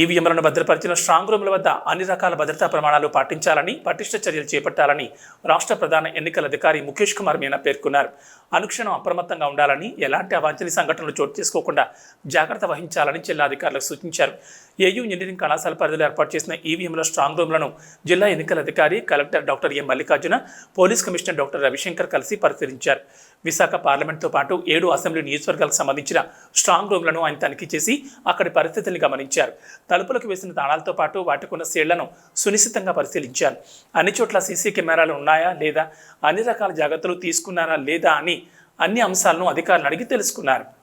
ఈవీఎంలను భద్రపరిచిన strong రూమ్ల వద్ద అన్ని రకాల భద్రతా ప్రమాణాలు పాటించాలని పటిష్ట చర్యలు చేపట్టాలని రాష్ట్ర ప్రధాన ఎన్నికల అధికారి ముఖేష్ కుమార్ మీనా పేర్కొన్నారు. అనుక్షణం అప్రమత్తంగా ఉండాలని ఎలాంటి అవాంఛనీయ సంఘటనలు చోటు చేసుకోకుండా జాగ్రత్త వహించాలని జిల్లా అధికారులకు సూచించారు. ఏయూ ఇంజనీరింగ్ కళాశాల పరిధిలో ఏర్పాటు చేసిన ఈవీఎంల స్ట్రాంగ్ రూమ్లను జిల్లా ఎన్నికల అధికారి collector doctor M Mallikarjuna police commissioner doctor Ravishankar కలిసి పరిశీలించారు. విశాఖ పార్లమెంట్తో పాటు ఏడు అసెంబ్లీ నియోజకవర్గాలకు సంబంధించిన స్ట్రాంగ్ రూమ్లను ఆయన తనిఖీ చేసి అక్కడి పరిస్థితుల్ని గమనించారు. తలుపులకు వేసిన తాళాలతో పాటు వాటికున్న సీళ్ళను సునిశ్చితంగా పరిశీలించారు. అన్ని చోట్ల సీసీ కెమెరాలు ఉన్నాయా లేదా? అన్ని రకాల జాగ్రత్తలు తీసుకున్నారా లేదా అని అన్ని అంశాలను అధికారులు అడిగి తెలుసుకున్నారు.